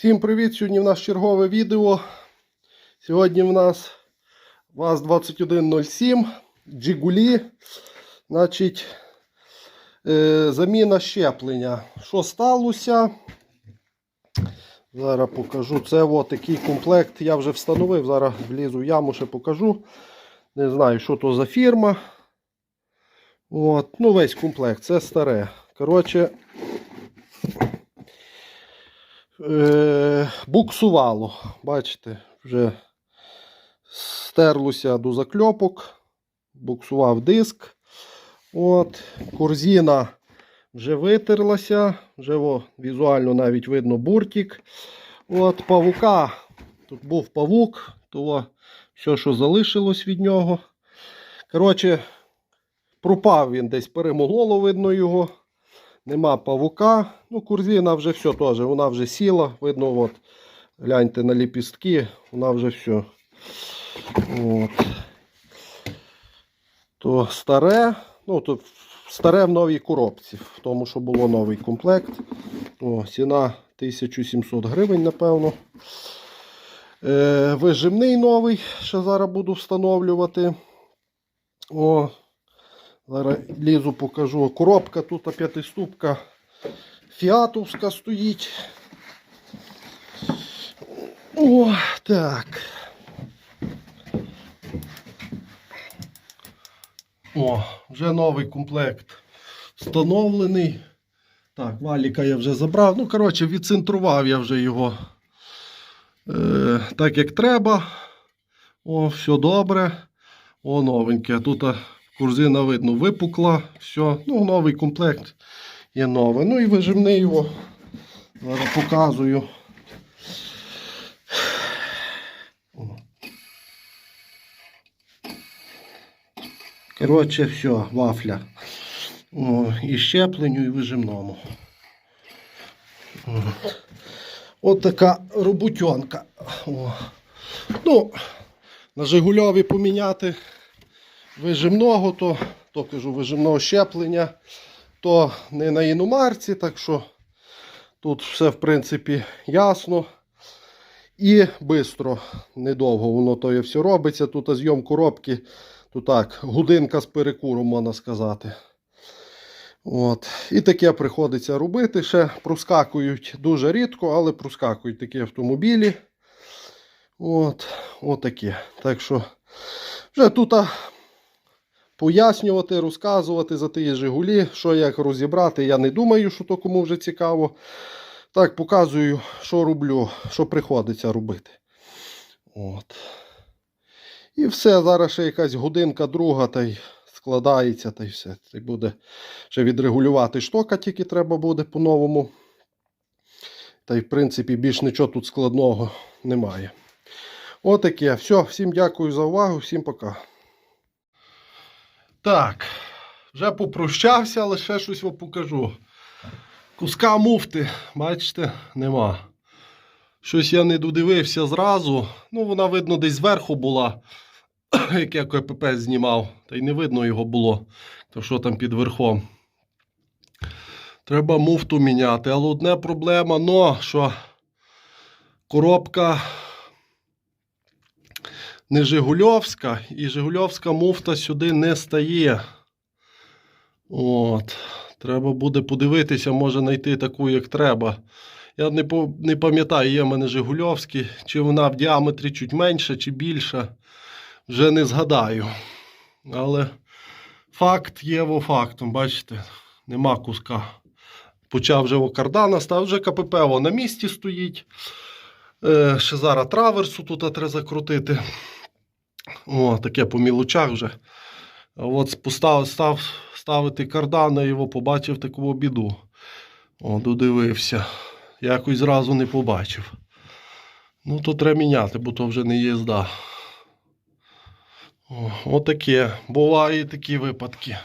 Всім привіт! Сьогодні в нас чергове відео. Сьогодні в нас ВАЗ-2107, Джигулі. Значить, е, заміна щеплення. Що сталося? Зараз покажу. Це от такий комплект. Я вже встановив. Зараз влізу в яму, ще покажу. Не знаю, що то за фірма. От, ну, весь комплект, це старе. Коротше, е, буксувало. Бачите, вже стерлося до закльопок, буксував диск. От, корзина вже витерлася, вже о, візуально навіть видно буртик. От, павука. Тут був павук, то все, що залишилось від нього. Коротше, пропав він десь перемогло видно його. Нема павука. Ну, курзина вже все теж. Вона вже сіла. Видно, от, гляньте на ліпістки, вона вже все. От. То старе, ну то старе в новій коробці, в тому, що було новий комплект. О, ціна 1700 гривень, напевно. Е, вижимний новий, ще зараз буду встановлювати. О, зараз лізу покажу. Коробка тут п'ятиступка фіатовська стоїть. О, так. О, вже новий комплект встановлений. Так, валіка я вже забрав. Ну, коротше, відцентрував я вже його е, так, як треба. О, все добре. О, новеньке. Тут корзина видно випукла. Все. Ну, новий комплект є новий. Ну і вижимний його. Зараз показую. Коротше, все, вафля. О, і щепленню, і вижимному. От. От така роботьонка. Ну, на Жигульові поміняти вижимного, то, то кажу, вижимного щеплення, то не на іномарці, так що тут все, в принципі, ясно. І швидко, недовго воно то є все робиться. Тут зйом коробки, то так, годинка з перекуром, можна сказати. От. І таке приходиться робити. Ще проскакують дуже рідко, але проскакують такі автомобілі. От, отакі. Так що вже тут пояснювати, розказувати за ті Жигулі, що як розібрати. Я не думаю, що то кому вже цікаво. Так, показую, що роблю, що приходиться робити. От. І все, зараз ще якась годинка друга, та й складається, та й все. Це буде ще відрегулювати штока, тільки треба буде по-новому. Та й, в принципі, більш нічого тут складного немає. Отаке. Все, всім дякую за увагу, всім пока. Так, вже попрощався, але ще щось вам покажу. Куска муфти, бачите, нема. Щось я не додивився зразу. Ну, вона, видно, десь зверху була, як я КПП знімав. Та й не видно його було. То що там під верхом. Треба муфту міняти. Але одне проблема, но, що коробка не Жигульовська, і Жигульовська муфта сюди не стає. От. Треба буде подивитися, може знайти таку, як треба. Я не не пам'ятаю, є в мене Жигульовські, чи вона в діаметрі чуть менша, чи більша. Вже не згадаю. Але факт є во фактом, бачите, нема куска. Почав вже кардана, став вже КПП на місці стоїть. Е, ще зараз траверсу тут треба закрутити. О, таке по мілочах вже. От постав, став ставити кардана, його побачив таку біду. О, додивився. Якось зразу не побачив. Ну, то треба міняти, бо то вже не їзда. О, отаке. Бувають такі випадки.